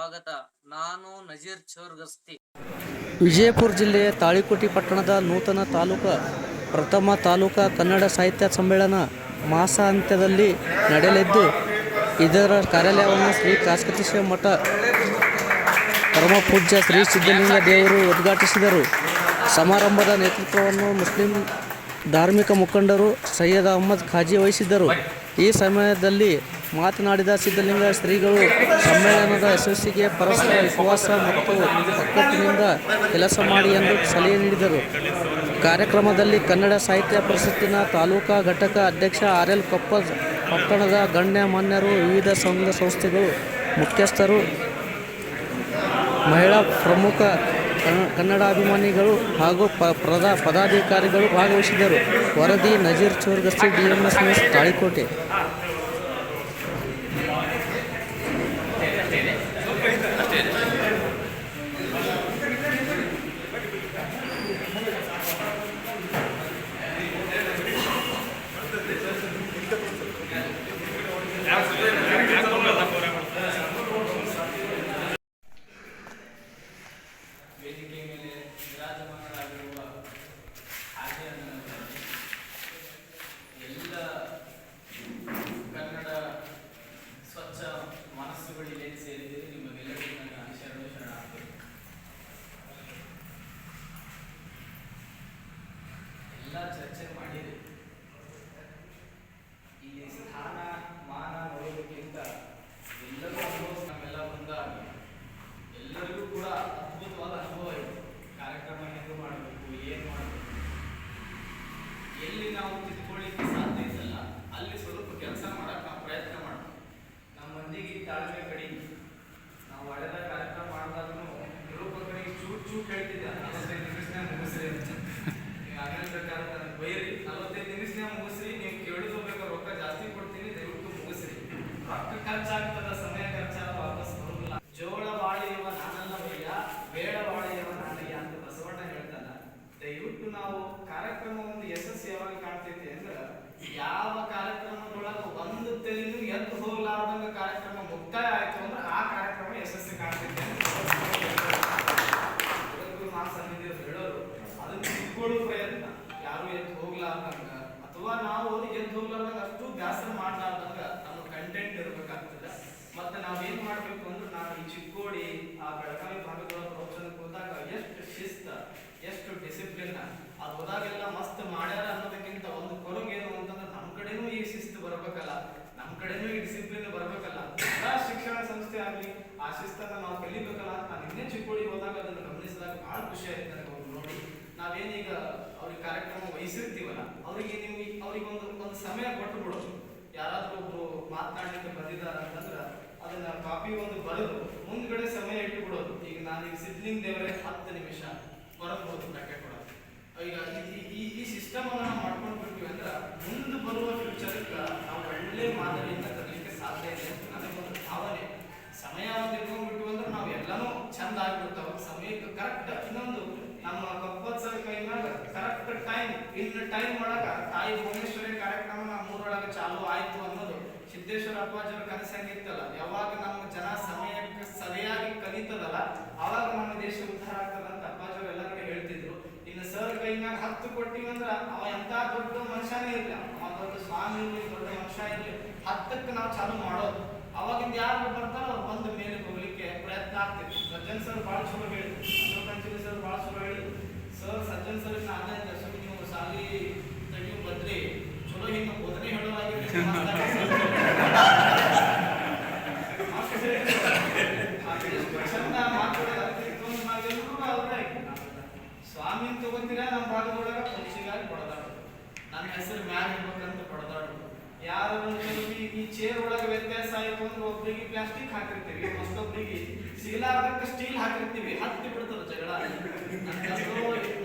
ಸ್ವಾಗತ. ನಾನು ನಜೀರ್ ಚೋರ್ಗಸ್ತಿ. ವಿಜಯಪುರ ಜಿಲ್ಲೆಯ ತಾಳಿಕೋಟಿ ಪಟ್ಟಣದ ನೂತನ ತಾಲೂಕು, ಪ್ರಥಮ ತಾಲೂಕಾ ಕನ್ನಡ ಸಾಹಿತ್ಯ ಸಮ್ಮೇಳನ ಮಾಸಾಂತ್ಯದಲ್ಲಿ ನಡೆಯಲಿದ್ದು, ಇದರ ಕಾರ್ಯಾಲಯವನ್ನು ಶ್ರೀ ಕಾಸ್ಕತಿಶ ಮಠ, ಪರಮ ಪೂಜ್ಯ ಶ್ರೀ ಸಿದ್ದಲಿಂಗ ದೇವರು ಉದ್ಘಾಟಿಸಿದರು. ಸಮಾರಂಭದ ನೇತೃತ್ವವನ್ನು ಮುಸ್ಲಿಂ ಧಾರ್ಮಿಕ ಮುಖಂಡರು ಸೈಯದ್ ಅಹಮ್ಮದ್ ಖಾಜಿ ವಹಿಸಿದ್ದರು. ಈ ಸಮಯದಲ್ಲಿ ಮಾತನಾಡಿದ ಸಿದ್ಧಲಿಂಗ ಶ್ರೀಗಳು ಸಮ್ಮೇಳನದ ಯಶಸ್ಸಿಗೆ ಪರಸ್ಪರ ವಿಶ್ವಾಸ ಮತ್ತು ಒಕ್ಕಟ್ಟಿನಿಂದ ಕೆಲಸ ಮಾಡಿ ಎಂದು ಸಲಹೆ ನೀಡಿದರು. ಕಾರ್ಯಕ್ರಮದಲ್ಲಿ ಕನ್ನಡ ಸಾಹಿತ್ಯ ಪರಿಷತ್ತಿನ ತಾಲೂಕಾ ಘಟಕ ಅಧ್ಯಕ್ಷ ಆರ್ ಎಲ್ ಕೊಪ್ಪದ್ ಪಟ್ಟಣದ ಗಣ್ಯ ಮಾನ್ಯರು, ವಿವಿಧ ಸಂಘ ಸಂಸ್ಥೆಗಳು ಮುಖ್ಯಸ್ಥರು, ಮಹಿಳಾ ಪ್ರಮುಖ ಕನ್ನಡಾಭಿಮಾನಿಗಳು ಹಾಗೂ ಪ ಪ್ರದ ಪದಾಧಿಕಾರಿಗಳು ಭಾಗವಹಿಸಿದ್ದರು. ವರದಿ ನಜೀರ್ ಚೋರ್ಗಸ್ತಿ ಡಿಎಂಎಸ್ ನ್ಯೂಸ್ ತಾಳಿಕೋಟೆ ವೇದಿಕೆ ಮೇಲೆ ವಿರಾಜಮಾನರಾಗಿರುವ ಹಾಗೆ ಎಲ್ಲ ಕನ್ನಡ ಸ್ವಚ್ಛ ಮನಸ್ಸುಗಳಿಗೆ ಸೇರಿದ್ದೀರಿ ನಿಮಗೆಲ್ಲರಿಗೂ ನನ್ನ ಶರಣು ಶರಣಾರ್ಥಿ ಎಲ್ಲ ಚರ್ಚೆ ಮಾಡಿದೆ ಇಲ್ಲಿ ಸ್ಥಾನ ಮಾನ ನೋಡೋದಕ್ಕಿಂತ ಎಲ್ಲರೂ ಅನುಭವ ನಮ್ಮೆಲ್ಲ ಒಂದಾಗಿ ಎಲ್ಲರಿಗೂ ಕೂಡ ಅದ್ಭುತವಾದ ಅನುಭವ ಇದೆ ಕಾರ್ಯಕ್ರಮ ಹೇಗೆ ಮಾಡಬೇಕು ಏನು ಮಾಡಬೇಕು ಎಲ್ಲಿ ನಾವು ತಿದ್ದುಕೊಳ್ಳಿಕ್ಕೆ ಸಾಧ್ಯ ಇದ್ದಲ್ಲ ಅಲ್ಲಿ ಸ್ವಲ್ಪ ಕೆಲಸ ಮಾಡಕ್ಕೆ ನಾವು ಪ್ರಯತ್ನ ಮಾಡಬೇಕು ನಮ್ಮ ಮಂದಿಗೆ ಈ ತಾಳ್ಮೆ ಕಡಿಮೆ ನಾವು ಹಳೆದ ಕಾರ್ಯಕ್ರಮ ಮಾಡಿದಾಗೂ ನಿರೂಪಕರಿಗೆ ಚೂಟ್ ಚೂಟ್ ಹೇಳ್ತಿದ್ದೆ ನಲವತ್ತೈದು ನಿಮಿಷನಾಗ ಮುಗಿಸ್ರಿ ಅಂತ ನೀವು ಪ್ರಕಾರ ನನಗೆ ಬೈರಿ, ನಲವತ್ತೈದು ನಿಮಿಷನಾಗ ಮುಗಿಸ್ರಿ, ನೀವು ಕೇಳಿದ ಬೇಕಾದ್ರೆ ರೊಕ್ಕ ಜಾಸ್ತಿ ಕೊಡ್ತೀನಿ, ದಯವಿಟ್ಟು ಮುಗಿಸ್ರಿ. ರೊಕ್ಕ ಖರ್ಚಾಗ್ತದ, ಸಮಯ ಖರ್ಚಾಗ ವಾಪಸ್ ಬರೋದಿಲ್ಲ. ಜೋಳ ಬಾಳೆಯುವ ನಾನಲ್ಲ ಭಯ್ಯ, ಬೇಡ ಬಾಳೆಯುವ ನಾನಯ್ಯ ಅಂತ ಬಸವಣ್ಣ ಹೇಳ್ತಾನ. ದಯವಿಟ್ಟು ನಾವು ಕಾರ್ಯಕ್ರಮ ಒಂದು ಯಶಸ್ಸು ಯಾವಾಗ ಕಾಣ್ತೈತಿ ಅಂದ್ರ, ಯಾವ ಕಾರ್ಯಕ್ರಮದೊಳಗ ಒಂದು ತೆಲಿನೂ ಎದ್ದು ಹೋಗ್ಲಾರ್ದಂಗ ಕಾರ್ಯಕ್ರಮ ಮುಕ್ತಾಯ ಆಯ್ತು ಅಂದ್ರೆ ಆ ಕಾರ್ಯಕ್ರಮ ಯಶಸ್ಸು ಕಾಣ್ತೈತಿ ಅಂತ ಜಗದ್ಗುರು ಮಹಾಸನ್ನಿಧಿಯವರು ಹೇಳೋರು ಅದನ್ನ ತಿಳ್ಕೊಳ್ಳೋ ಪ್ರಯತ್ನ ಯಾರು ಎದ್ದು ಹೋಗ್ಲಾರ್ದಂಗ ಅಥವಾ ಹೋಗ್ಲಾರ್ದಂಗ ಅಷ್ಟು ಬ್ಯಾಸರ ಮಾಡ್ಲಾರ್ದಂಗ ನಮ್ಮ ಕಂಟೆಂಟ್ ಇರಬೇಕಾಗ್ತದೆ. ಮತ್ತೆ ನಾವೇನ್ ಮಾಡ್ಬೇಕು ಅಂದ್ರೆ ನಾವು ಈ ಚಿಕ್ಕೋಡಿ, ಆ ಬೆಳಗಾವಿ ಭಾಗದೊಳಗೆ ಪ್ರವಚನಕ್ಕೆ ಹೋದಾಗ ಎಷ್ಟು ಶಿಸ್ತ, ಎಷ್ಟು ಡಿಸಿಪ್ಲಿನ್ ಅದು ಹೋದಾಗೆಲ್ಲ ಮಸ್ತ್ ಮಾಡ್ಯಾರ ಅನ್ನೋದಕ್ಕಿಂತ ಒಂದು ಕೊರಗು ಏನು ಅಂತಂದ್ರೆ ನಮ್ಮ ಕಡೆನೂ ಈ ಶಿಸ್ತು ಬರಬೇಕಲ್ಲ. ನಮ್ಮ ಕಡೆನೂ ಈ ಡಿಸಿಪ್ಲಿನ್ ಬರಬೇಕಲ್ಲ. ಎಲ್ಲ ಶಿಕ್ಷಣ ಸಂಸ್ಥೆ ಆಗ್ಲಿ, ಆ ಶಿಸ್ತನ್ನ ನಾವು ಕಲಿಬೇಕಲ್ಲ ನಾನು ಇನ್ನೇ ಚಿಕ್ಕೋಡಿ ಹೋದಾಗ ಅದನ್ನು ಗಮನಿಸಿದಾಗ ಬಹಳ ಖುಷಿ ಆಯ್ತು ನನಗೆ ನೋಡಿ. ನಾವೇನೀಗ ಕಾರ್ಯಕ್ರಮ ವಹಿಸಿರ್ತೀವಲ್ಲ, ಅವರಿಗೆ ನೀವು ಅವ್ರಿಗೆ ಒಂದು ಒಂದು ಸಮಯ ಕೊಟ್ಟು ಬಿಡೋದು ಯಾರಾದರೂ ಒಬ್ರು ಮಾತನಾಡಲಿಕ್ಕೆ ಬಂದಿದ್ದಾರೆ ಅಂತಂದ್ರೆ ಅದನ್ನ ಕಾಪಿ ಒಂದು ಬರೆದು ಮುಂದ್ಗಡೆ ಸಮಯ ಇಟ್ಟು ಬಿಡೋದು. ಈಗ ನಾನು ಈಗ ಸಿದ್ಲಿಂಗ್ ದೇವರೇ ಹತ್ತು ನಿಮಿಷ ಬರಬಹುದು ಪ್ಯಾಕೆಟ್ ಕೊಡೋದು ಈಗ ಈ- ಈ- ಈ ಈ ಸಿಸ್ಟಮ್ ಅನ್ನ ನಾವು ಮಾಡ್ಕೊಂಡು ಬಿಟ್ವಿ ಅಂದ್ರೆ ಮುಂದೆ ಬರುವ ಫ್ಯೂಚರ್ಗೆ ನಾವು ಒಳ್ಳೆ ಮಾದರಿಯಿಂದ ತರಲಿಕ್ಕೆ ಸಾಧ್ಯ ಇದೆ ಅಂತ ನನಗೊಂದು ಭಾವನೆ ಸಮಯ ಒಂದು ಇಟ್ಕೊಂಡ್ಬಿಟ್ವಿ ಅಂದ್ರೆ ನಾವು ಎಲ್ಲಾನು ಚಂದ ಆಗ್ಬಿಡ್ತಾವ ಸಮಯಕ್ಕೆ ಕರೆಕ್ಟ್ ಇನ್ನೊಂದು ನಮ್ಮ ಕಪ್ಪತ್ ಸರ್ ಕೈ ಮ್ಯಾಗ ಕರೆಕ್ಟ್ ಟೈಮ್ ಇನ್ ಟೈಮ್ ಒಳಗ ತಾಯಿ ಭುವನೇಶ್ವರಿ ಕಾರ್ಯಕ್ರಮ ನಮ್ಮ ಊರೊಳಗೆ ಚಾಲು ಆಯ್ತು ಅನ್ನೋದು ಸಿದ್ದೇಶ್ವರ ಅಪ್ಪಾಜಿಯವ್ರ ಕನಸು ಹೆಂಗಿತ್ತಲ್ಲ ಯಾವಾಗ ನಮ್ಮ ಜನ ಸಮಯಕ್ಕೆ ಸರಿಯಾಗಿ ಕಲಿತದಲ್ಲ, ಅವಾಗ ನಮ್ಮ ದೇಶ ಉದ್ಧಾರ ಆಗ್ತದ ಅಂತ ಅಪ್ಪಾಜಿಯವ್ರು ಎಲ್ಲ ಕಡೆ ಹೇಳ್ತಿದ್ರು. ಇನ್ನು ಸರ್ ಕೈನಾಗ ಹತ್ತು ಕೊಟ್ಟಿವಂದ್ರ ಅವ ಎಂತ ದೊಡ್ಡ ಮನುಷ್ಯನೇ ಇಲ್ಲ. ಅವ ಸ್ವಾಮಿ ಇರ್ಲಿ, ದೊಡ್ಡ ಮನುಷ್ಯ ಇರ್ಲಿ, ಹತ್ತಕ್ಕೆ ನಾವು ಚಾಲು ಮಾಡೋದು. ಅವಾಗಿಂದ ಯಾರು ಬರ್ತಾರೋ ಅವ್ರು ಬಂದ ಮೇಲೆ ಹೋಗ್ಲಿಕ್ಕೆ ಪ್ರಯತ್ನ ಆಗ್ತಿತ್ತು ಸಜ್ಜನ್ ಸರ್ ಭಾಳ ಚಲೋ ಹೇಳಿದ್ರು ಅಶೋಕ್ ಸರ್ ಭಾಳ ಚಲೋ ಹೇಳಿದ್ರು ಸರ್ ಸಜ್ಜನ್ ಸರ್ ನಾನೇ ದರ್ಶನ ನೀವು ಸಾಲಿ ನೀವು ಬಂದ್ರಿ ಚಲೋ ಹಿಂಗ ಬೋಧನೆ ಹೇಳೋದಾಗಿರ್ಲಿ ಚಂದ ಮಾತಾಡೋದು ಅದಕ್ಕೆ ಒಂದು ನಾವೆಲ್ಲರೂ ಅವ್ರೇ ಸ್ವಾಮಿ ತಗೋತೀರಾ ನಮ್ಮ ಭಾಗದೊಳಗ ಪರೀಕ್ಷೆಗಾಗಿ ಪಡೆದಾಡೋದು ನನ್ನ ಹೆಸರು ಮ್ಯಾಗ ಇರ್ಬೇಕಂತ ಪಡೆದಾಡೋದು ಯಾರು ಈ- ಚೇರ್ ಒಳಗೆ ವ್ಯತ್ಯಾಸ ಆಯ್ತು ಅಂದ್ರೆ ಒಬ್ರಿಗೆ ಪ್ಲಾಸ್ಟಿಕ್ ಹಾಕಿರ್ತೀವಿ, ಮತ್ತೊಬ್ರಿಗೆ ಸಿಗಲಾರ್ದಕ್ಕೆ ಸ್ಟೀಲ್ ಹಾಕಿರ್ತೀವಿ, ಹತ್ತಿ ಬಿಡ್ತದ ಜಗಳ.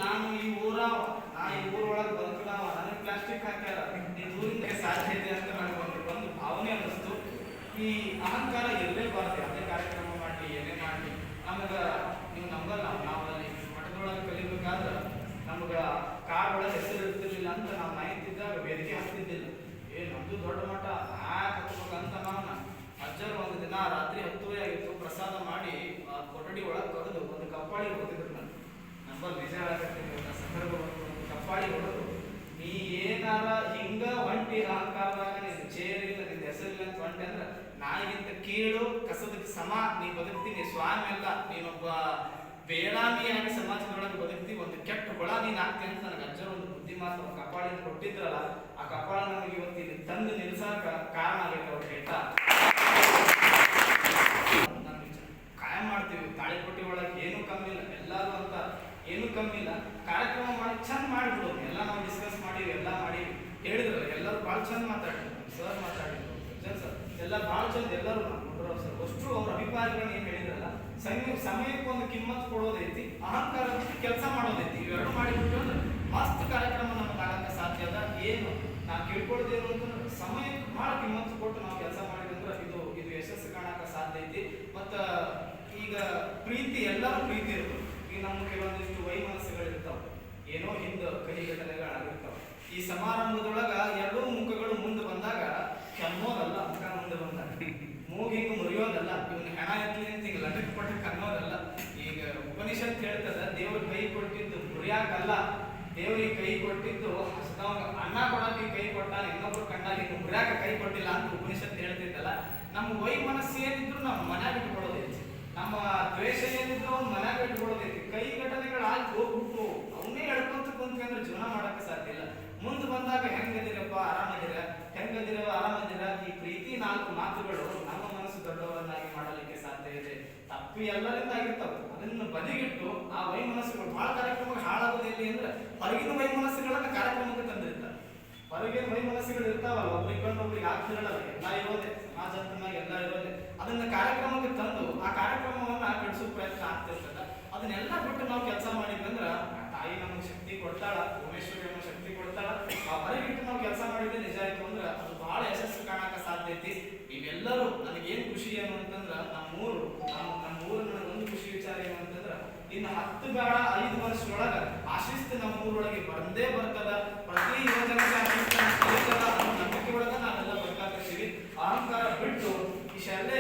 ನಾನು ಈ ಊರ ನಾ ಈ ಊರೊಳಗೆ ಬದುಕದವ, ನನಗೆ ಪ್ಲಾಸ್ಟಿಕ್ ಹಾಕ್ಯಾರ ಈ ಊರಿಂದ ಸಾಧ್ಯ ಅಂತ ನನಗೆ ಒಂದು ಒಂದು ಭಾವನೆ ಅನ್ನಿಸ್ತು. ಈ ಅಹಂಕಾರ ಎಲ್ಲೇ ಇರಲೇಬಾರ್ದು ಅದೇ ಕಾರ್ಯಕ್ರಮ ಮಾಡಿ ಏನೇ ಮಾಡಿ ನಮಗೆ ನೀವು ನಂಬಲ್ಲ ನಾವು ಸ್ವಾಮಿ ನೀನೊಬ್ಬ ಬೇಡಾಮಿಯಾಗಿ ಸಮಾಜದೊಳಗೆ ಬದುಕ್ತಿ ಒಂದು ಕೆಟ್ಟ ಹುಳ ನೀನ್ ಆಗ್ತಿ ಅಂತ ನನಗೆ ಅಜ್ಜರ ಒಂದು ಬುದ್ಧಿ ಮಾತು ಕಪಾಳಿನ ಕೊಟ್ಟಿದ್ರಲ್ಲ, ಆ ಕಪಾಳ ನನಗೆ ಇವತ್ತು ಇಲ್ಲಿ ತಂದು ನಿಲ್ಸಕ ಕಾರಣ ಆಗೈತೆ ಅವ್ರ ಆಯ್ತಾ ಕಾಯಂ ಮಾಡ್ತೀವಿ ತಾಳಿಕೊಟ್ಟಿ ಒಳಗೆ ಏನು ಕಮ್ಮಿ ಇಲ್ಲ, ಎಲ್ಲಾರು ಅಂತ ಏನು ಕಮ್ಮಿ ಇಲ್ಲ. ಕಾರ್ಯಕ್ರಮ ಮಾಡಿ ಚಂದ ಮಾಡಿಬಿಡು, ಎಲ್ಲ ನಾವು ಡಿಸ್ಕಸ್ ಮಾಡಿವಿ, ಎಲ್ಲ ಮಾಡಿ ಹೇಳಿದ್ರು, ಎಲ್ಲರೂ ಭಾಳ ಚಂದ ಮಾತಾಡಿದ್ರು, ಸರ್ ಮಾತಾಡಿದ್ರು ಸರ್, ಎಲ್ಲ ಭಾಳ ಚಂದ, ಎಲ್ಲರೂ. ಸರ್ ಅಷ್ಟು ಅವ್ರ ಅಭಿಪ್ರಾಯಗಳನ್ನ ಏನು ಹೇಳಿದ್ರಲ್ಲ ಸಮಯ ಸಮಯಕ್ಕೆ ಒಂದು ಕಿಮ್ಮತ್ ಕೊಡೋದೈತಿ ಅಹಂಕಾರ ಕೆಲಸ ಮಾಡೋದೈತಿ ಇವೆರಡು ಮಾಡಿಬಿಟ್ಟು ಅಂದ್ರೆ ಮಸ್ತ್ ಕಾರ್ಯಕ್ರಮ ನಮ್ಗೆ ಆಗಕ್ಕೆ ಸಾಧ್ಯ ಅದ. ಏನು? ನಾ ಕೇಳ್ಕೊಳ್ದೇ ಅಂತಂದ್ರೆ ಸಮಯಕ್ಕೆ ಭಾಳ ಕಿಮ್ಮತ್ ಕೊಟ್ಟು ನಾವು ಕೆಲಸ ಮಾಡಿದ್ರೆ ಇದು ಇದು ಯಶಸ್ಸು ಕಾಣಕ ಸಾಧ್ಯ ಐತಿ. ಮತ್ತ ಈಗ ಪ್ರೀತಿ, ಎಲ್ಲರೂ ಪ್ರೀತಿ ಇರ್ಬೇಕು. ಈಗ ನಮ್ಮ ಕೆಲವೊಂದಿಷ್ಟು ವೈಮನಸ್ಸುಗಳಿರ್ತಾವೆ. ಏನೋ ಹಿಂದ ಕಹಿ ಘಟನೆಗಳಾಗಿರ್ತಾವ. ಈ ಸಮಾರಂಭದೊಳಗ ಎರಡೂ ಮುಖಗಳು ಮುಂದೆ ಬಂದಾಗ ಕೆಮ್ಮೋದಲ್ಲ ಮುಖ ಮುಂದೆ ಬಂದಾಗ. ಮೂಗ್ ಹಿಂಗ ಮುರಿಯೋದಲ್ಲ ಇವನ್ ಹೆಣ ಎತ್ತಲಿ ಅಂತ ಹಿಂಗೆ ಲಟಕ್ ಪಟಕ್ ಅನ್ನೋದಲ್ಲ ಈಗ ಉಪನಿಷತ್ ಹೇಳ್ತದ, ದೇವ್ರ ಕೈ ಕೊಟ್ಟಿದ್ದು ಮುರಿಯಾಕಲ್ಲ, ದೇವ್ರಿಗೆ ಕೈ ಕೊಟ್ಟಿದ್ದು ಹಸ್ದವಂಗ ಅನ್ನ ಕೊಡಕ್ಕೆ ಕೈ ಕೊಟ್ಟಾನ, ಇನ್ನೊಬ್ರು ಕಣ್ಣಾಗ ಹಿಂಗೆ ಮುರಿಯಾಕ ಕೈ ಕೊಟ್ಟಿಲ್ಲ ಅಂತ ಉಪನಿಷತ್ ಹೇಳ್ತಿದ್ದಲ್ಲ. ನಮ್ಮ ವೈ ಮನಸ್ಸು ಏನಿದ್ರು ನಮ್ಮ ಮನ್ಯಾಗ ಇಟ್ಕೊಳ್ಳೋದೈತಿ ನಮ್ಮ ದ್ವೇಷ ಏನಿದ್ರು ಅವ್ನು ಮನ್ಯಾಗ ಇಟ್ಕೊಳ್ಳೋದೈತಿ ಕೈ ಘಟನೆಗಳಾಗಿ ಹೋಗ್ಬಿಟ್ಟು ಅವನ್ನೇ ಎಳ್ಕೊಂತ ಅಂದ್ರೆ ಜೀವನ ಮಾಡಕ್ಕೆ ಸಾಧ್ಯ ಇಲ್ಲ. ಮುಂದೆ ಬಂದಾಗ ಹೆಂಗದಿರಪ್ಪ, ಆರಾಮದಿರ? ಹೆಂಗದಿರ, ಆರಾಮದಿರ? ಈ ಪ್ರೀತಿ ನಾಲ್ಕು ಮಾತುಗಳು ದೊಡ್ಡವರನ್ನಾಗಿ ಮಾಡಲಿಕ್ಕೆ ಸಾಧ್ಯ ಇದೆ. ತಪ್ಪಿ ಎಲ್ಲರಿಂದ ಆಗಿರ್ತಾವೆ ಅದನ್ನ ಬದಿಗಿಟ್ಟು ಆ ವೈಮನಸ್ಸುಗಳು ಬಹಳ ಕಾರ್ಯಕ್ರಮ ಹಾಳಾಗೋದು ಎಲ್ಲಿ ಅಂದ್ರೆ ಹೊರಗಿನ ವೈಮನಸ್ಸುಗಳನ್ನ ಕಾರ್ಯಕ್ರಮಕ್ಕೆ ತಂದಿರ್ತಾರೆ. ಹೊರಗೆ ವೈಮನಸ್ಸುಗಳು ಇರ್ತಾವಲ್ಲ, ಒಬ್ರಿಗೆ ಕಂಡು ಒಬ್ರಿಗೆ ಆಗ್ತಿರಲ್ಲ ಎಲ್ಲ ಇರೋದೆ ಸಮಾಜ ಎಲ್ಲ ಇರೋದೆ. ಅದನ್ನ ಕಾರ್ಯಕ್ರಮಕ್ಕೆ ತಂದು ಆ ಕಾರ್ಯಕ್ರಮವನ್ನ ಕೆಡಿಸೋ ಪ್ರಯತ್ನ ಆಗ್ತಿರ್ತದ. ಅದನ್ನೆಲ್ಲ ಬಿಟ್ಟು ನಾವು ಕೆಲಸ ಮಾಡಿದ್ವಿ ಅಂದ್ರೆ ತಾಯಿ ನಮಗೆ ಶಕ್ತಿ ಕೊಡ್ತಾಳ ಉಮೇಶ್ವರಿ ನಮಗೆ ಶಕ್ತಿ ಕೊಡ್ತಾಳ. ಆ ಬಿಟ್ಟು ನಾವು ಕೆಲಸ ಮಾಡಿದ್ರೆ ನಿಜ ಆಯ್ತು ಅಂದ್ರೆ ಅದು ಬಹಳ ಯಶಸ್ಸು ಕಾಣಕ ಸಾಧ್ಯ ಐತಿ. ನೀವೆಲ್ಲರೂ ನನಗೇನು ಖುಷಿ ಏನು ಅಂತಂದ್ರ ನಮ್ಮೂರು, ನಮ್ಮ, ನಮ್ಮೂರು ನನಗೆ ಒಂದು ಖುಷಿ ವಿಚಾರ ಏನು ಅಂತಂದ್ರ, ಇನ್ನು ಹತ್ತು ಬೇಡ ಐದು ವರ್ಷದೊಳಗ ನಮ್ಮ ನಮ್ಮೂರೊಳಗೆ ಬಂದೇ ಬರ್ತದ ಪ್ರತಿ ಯೋಜನೆಗೆ ಅನ್ನೋ ನಂಬಿಕೆ ಬರ್ತಾ ನಾವೆಲ್ಲ ಬರ್ಕಾಕತ್ತೀವಿ ಅಹಂಕಾರ ಬಿಟ್ಟು ಈ ಶಾಲೆ